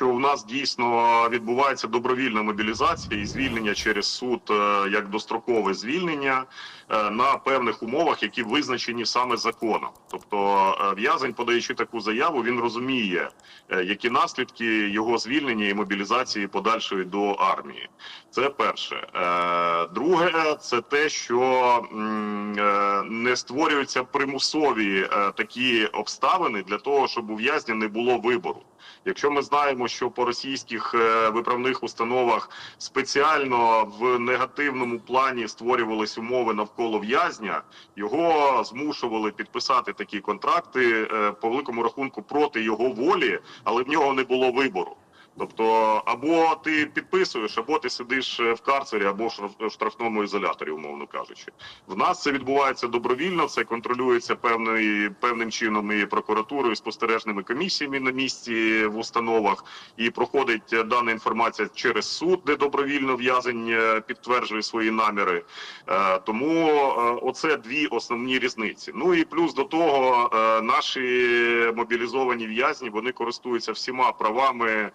що в нас дійсно відбувається добровільна мобілізація і звільнення через суд е, як дострокове звільнення е, на певних умовах, які визначені саме законом. Тобто е, в'язень, подаючи таку заяву, він розуміє, які наслідки його звільнення і мобілізації подальшої до армії. Це перше. Е, Це те, що е, не створюються примусові е, такі обставини для того, щоб у в'язня не було вибору. Якщо ми знаємо, що по російських е, виправних установах спеціально в негативному плані створювались умови навколо в'язня, його змушували підписати такі контракти по великому рахунку проти його волі, але в нього не було вибору. Тобто, або ти підписуєш, або ти сидиш е, в карцері, або в штрафному ізоляторі, умовно кажучи. В нас це відбувається добровільно, це контролюється певною певним чином і прокуратурою, і спостережними комісіями на місці в установах, і проходить е, дана інформація через суд, де добровільно в'язень е, підтверджує свої наміри. Тому оце дві основні різниці. Ну і плюс до того, наші мобілізовані в'язні вони користуються всіма правами.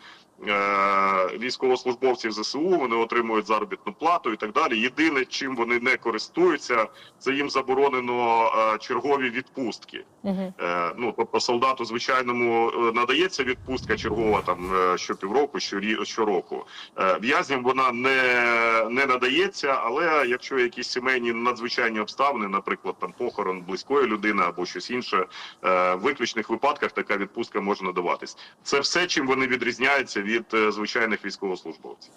Е, Військовослужбовців ЗСУ вони отримують заробітну плату і так далі. Єдине, чим вони не користуються, це їм заборонено е, чергові відпустки. Угу. Ну тобто солдату звичайному надається відпустка чергова там щопівроку, щороку. В'язням вона не, не надається, але якщо якісь сімейні надзвичайні обставини, наприклад, там похорон близької людини або щось інше, в виключних випадках така відпустка може надаватись. Це все, чим вони відрізняються від е, звичайних військовослужбовців.